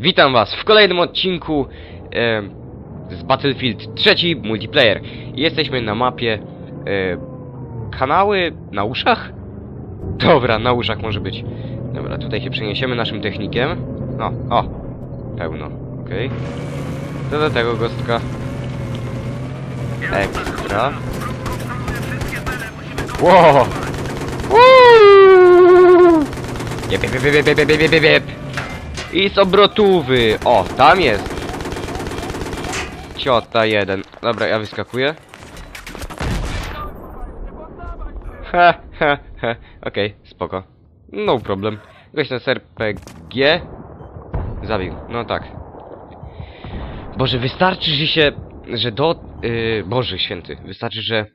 Witam was w kolejnym odcinku e, z Battlefield 3 multiplayer. Jesteśmy na mapie e, kanały na uszach? Dobra, na uszach może być. Dobra, tutaj się przeniesiemy naszym technikiem. No, o, pełno, okej. Okay. To do tego gostka. Ekstra. Wow! Jep, jep, jep, jep, jep, jep, jep, jep. I z obrotówy! O, tam jest! Ciota jeden. Dobra, ja wyskakuję. Ha, ha, ha. Okej, spoko. No problem. Gość na RPG. Zabił. No tak. Boże, wystarczy, że się... Że do... Yy, Boże święty. Wystarczy, że...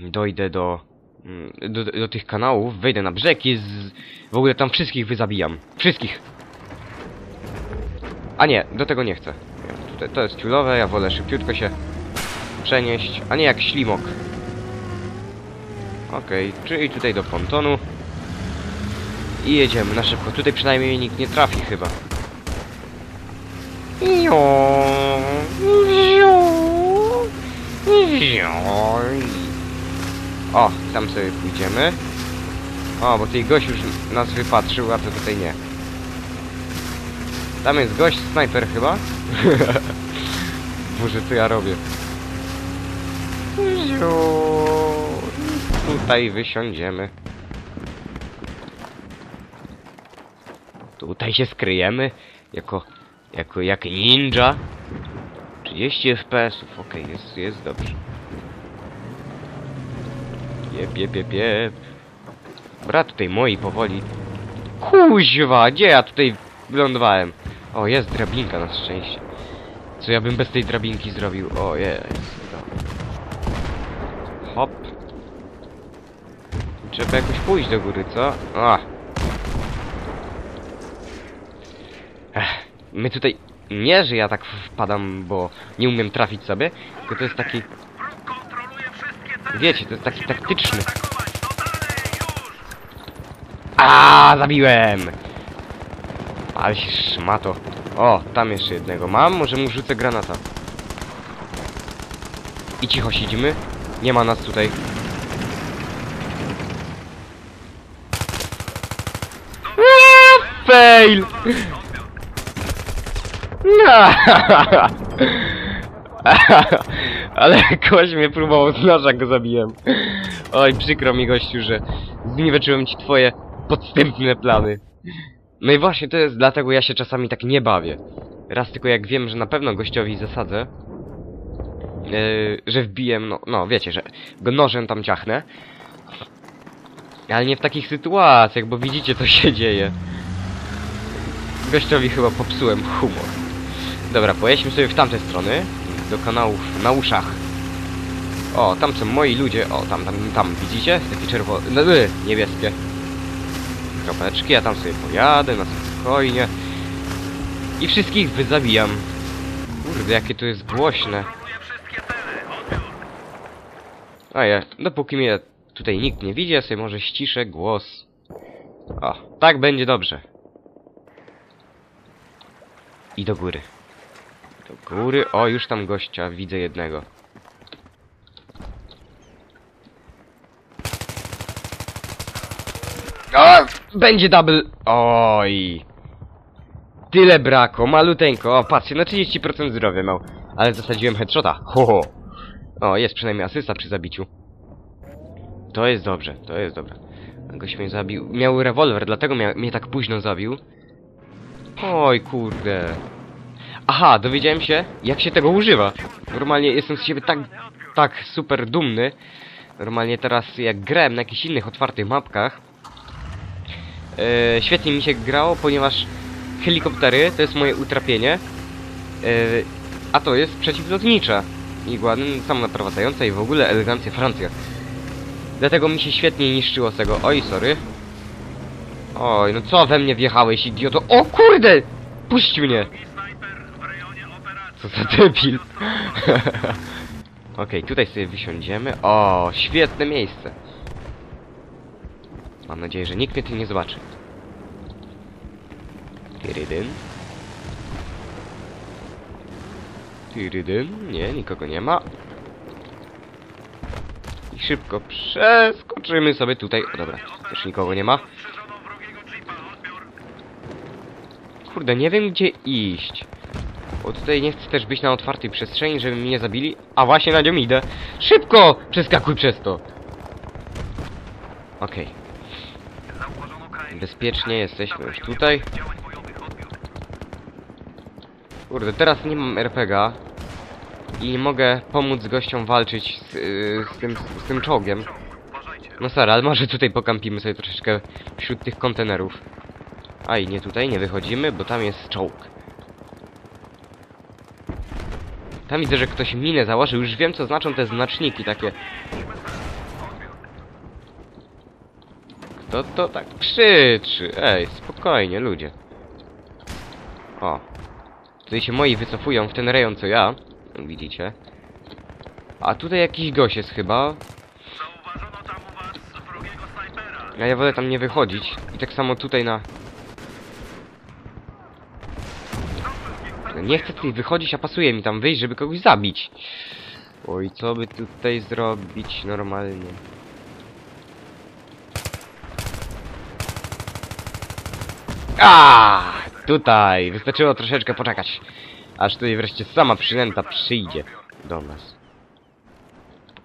Dojdę do... mm, Do, do tych kanałów, wejdę na brzeg i z... W ogóle tam wszystkich wyzabijam. Wszystkich. A nie, do tego nie chcę. Tutaj, to jest ciulowe, ja wolę szybciutko się przenieść, a nie jak ślimok. Okej, czyli tutaj do pontonu. I jedziemy na szybko. Tutaj przynajmniej nikt nie trafi chyba. O, tam sobie pójdziemy. O, bo tej gość już nas wypatrzył, a to tutaj nie. Tam jest gość, snajper chyba. Boże, co ja robię? Ziu. Tutaj wysiądziemy. Tutaj się skryjemy. Jako, jako jak ninja. 30 FPS-ów, okej, jest, jest dobrze. Jep, jep, jep, jep. Dobra, tutaj moi powoli. Kuźwa, gdzie ja tutaj wylądowałem? O, jest drabinka na szczęście. Co ja bym bez tej drabinki zrobił? O, jest. Hop. Trzeba jakoś pójść do góry, co? A. Ech, my tutaj... Nie, że ja tak wpadam, bo nie umiem trafić sobie, tylko to jest taki... Wiecie, to jest taki taktyczny. A, zabiłem! Ale się szmato. O, tam jeszcze jednego mam, może mu rzucę granata. I cicho siedzimy. Nie ma nas tutaj. Fail! Ale kogoś mnie próbował z noża, go zabiłem. Oj, przykro mi gościu, że zniweczyłem ci twoje podstępne plany. No i właśnie to jest dlatego ja się czasami tak nie bawię. Raz tylko jak wiem, że na pewno gościowi zasadzę, yy, że wbiję, no, no wiecie, że go nożem tam ciachnę. Ale nie w takich sytuacjach, bo widzicie co się dzieje. Gościowi chyba popsułem humor. Dobra, pojedźmy sobie w tamte strony, do kanałów na uszach. O, tam są moi ludzie, o, tam, tam, tam, widzicie? Takie czerwone, no, y, niebieskie kropeczki, ja tam sobie pojadę na spokojnie. I wszystkich wyzabijam. Kurde, jakie to jest głośne. A ja, dopóki mnie tutaj nikt nie widzi, ja sobie może ściszę głos. O, tak będzie dobrze. I do góry. Do góry, o, już tam gościa, widzę jednego. O! Będzie double. Oj. Tyle brako, maluteńko. O, patrzcie, na 30% zdrowia miał. Ale zasadziłem headshota. Ho, ho. O, jest przynajmniej asysta przy zabiciu. To jest dobrze, to jest dobre. Goś mnie zabił. Miał rewolwer, dlatego mia mnie tak późno zabił. Oj, kurde. Aha, dowiedziałem się, jak się tego używa. Normalnie jestem z siebie tak, tak super dumny. Normalnie teraz, jak grałem na jakichś innych otwartych mapkach, E, świetnie mi się grało, ponieważ helikoptery to jest moje utrapienie, e, a to jest przeciwlotnicza igła, no, samonaprowadzająca i w ogóle elegancja Francja. Dlatego mi się świetnie niszczyło z tego. Oj, sorry. Oj, no co we mnie wjechałeś, idioto? O kurde! Puść mnie! Co za debil. Okej, tutaj sobie wysiądziemy. O, świetne miejsce. Mam nadzieję, że nikt mnie tu nie zobaczy. Tyrydyn. Tyrydyn. Nie, nikogo nie ma. I szybko przeskoczymy sobie tutaj. O, dobra, też nikogo nie ma. Kurde, nie wiem gdzie iść. Bo tutaj nie chcę też być na otwartej przestrzeni, żeby mnie nie zabili. A właśnie na nią idę. Szybko! Przeskakuj przez to. Okej. Bezpiecznie jesteśmy już tutaj. Kurde, teraz nie mam RPGa. I mogę pomóc gościom walczyć z, yy, z, tym, z tym czołgiem. No sorry, ale może tutaj pokampimy sobie troszeczkę wśród tych kontenerów. A i nie tutaj, nie wychodzimy, bo tam jest czołg. Tam widzę, że ktoś minę założył. Już wiem, co znaczą te znaczniki takie. Kto to tak krzyczy? Ej, spokojnie, ludzie. O. Tutaj się moi wycofują w ten rejon, co ja. Widzicie? A tutaj jakiś gość jest chyba. Zauważono tam u was wrogiego snajpera. A ja wolę tam nie wychodzić. I tak samo tutaj na... Nie chcę tutaj wychodzić, a pasuje mi tam wyjść, żeby kogoś zabić. Oj, co by tutaj zrobić normalnie? A, Tutaj! Wystarczyło troszeczkę poczekać. Aż tutaj wreszcie sama przynęta przyjdzie do nas.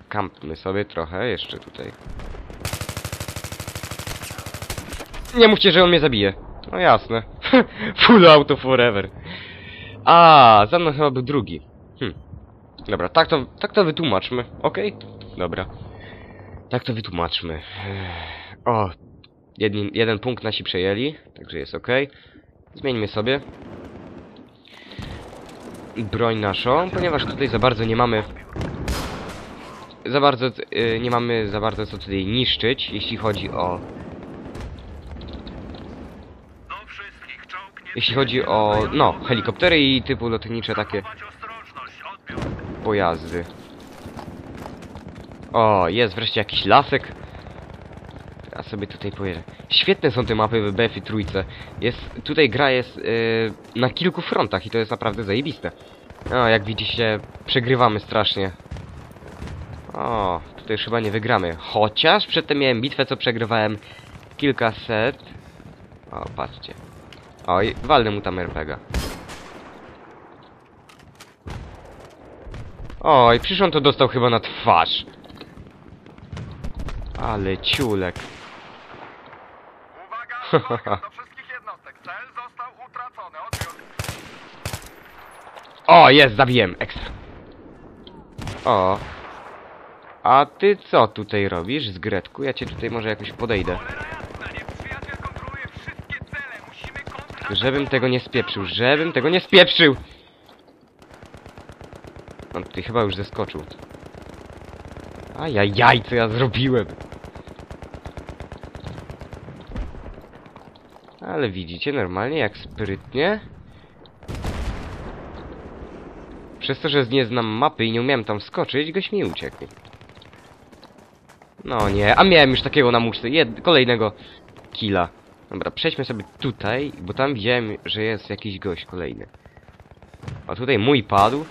Kampmy sobie trochę jeszcze tutaj. Nie mówcie, że on mnie zabije. No jasne. Full auto forever. A, za mną chyba był drugi. Hm. Dobra, tak to, tak to wytłumaczmy, okej? Dobra. Tak to wytłumaczmy. O, jeden, jeden punkt nasi przejęli, także jest okej. Zmieńmy sobie broń naszą, ponieważ tutaj za bardzo nie mamy za bardzo y, nie mamy za bardzo co tutaj niszczyć, jeśli chodzi o jeśli chodzi o no, helikoptery i typu lotnicze takie pojazdy. O, jest wreszcie jakiś lasek. Ja sobie tutaj pojeżdżę. Świetne są te mapy w BF i trójce. Jest, tutaj gra jest yy, na kilku frontach i to jest naprawdę zajebiste. O, jak widzicie, przegrywamy strasznie. O, tutaj już chyba nie wygramy. Chociaż przedtem miałem bitwę, co przegrywałem kilkaset. O, patrzcie. Oj, walnę mu tam RPGa. Oj, przecież on to dostał chyba na twarz. Ale ciulek. Uwaga, uwaga, do wszystkich jednostek. Cel został utracony. Odbiór. O, jest, zabiłem, ekstra. O. A ty co tutaj robisz z Gretku? Ja cię tutaj może jakoś podejdę. Cholera jasna, nieprzyjaciel kontroluje wszystkie cele. Musimy kontra... Żebym tego nie spieprzył, żebym tego nie spieprzył! On tutaj chyba już zeskoczył. Ajajaj, co ja zrobiłem? Ale widzicie, normalnie, jak sprytnie. Przez to, że nie znam mapy i nie umiałem tam wskoczyć, goś mi uciekł. No nie, a miałem już takiego na muszce, kolejnego killa. Dobra, przejdźmy sobie tutaj, bo tam widziałem, że jest jakiś gość kolejny. A tutaj mój padł.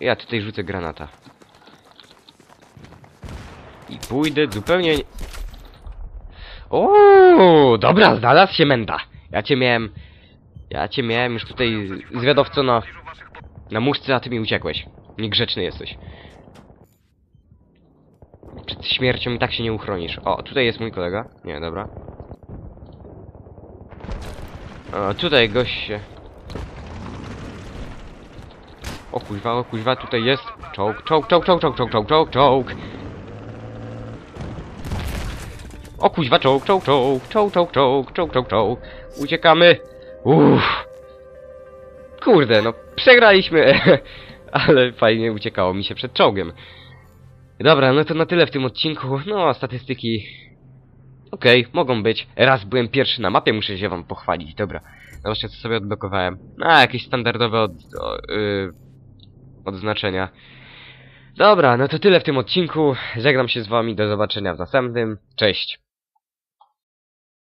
Ja tutaj rzucę granata. I pójdę zupełnie... Uuu, dobra, znalazł się menda. Ja cię miałem... Ja cię miałem już tutaj zwiadowco na... Na muszce, a ty mi uciekłeś. Niegrzeczny jesteś. Przed śmiercią i tak się nie uchronisz. O, tutaj jest mój kolega. Nie, dobra. O, tutaj gość się... O kuźwa, o kuźwa, tutaj jest... Czołg, czołg, czołg, czołg, czołg, czołg, czołg, czołg. O kuźwa, czołg, czołg, czołg, czołg, czołg, czołg, czołg, czołg, czołg. Uciekamy. Uff. Kurde, no przegraliśmy, ale fajnie uciekało mi się przed czołgiem. Dobra, no to na tyle w tym odcinku. No, statystyki... Okej, mogą być. Raz byłem pierwszy na mapie, muszę się wam pochwalić. Dobra. Zobaczcie, co sobie odblokowałem. A, jakieś standardowe od, o, yy, odznaczenia. Dobra, no to tyle w tym odcinku. Żegnam się z wami. Do zobaczenia w następnym. Cześć.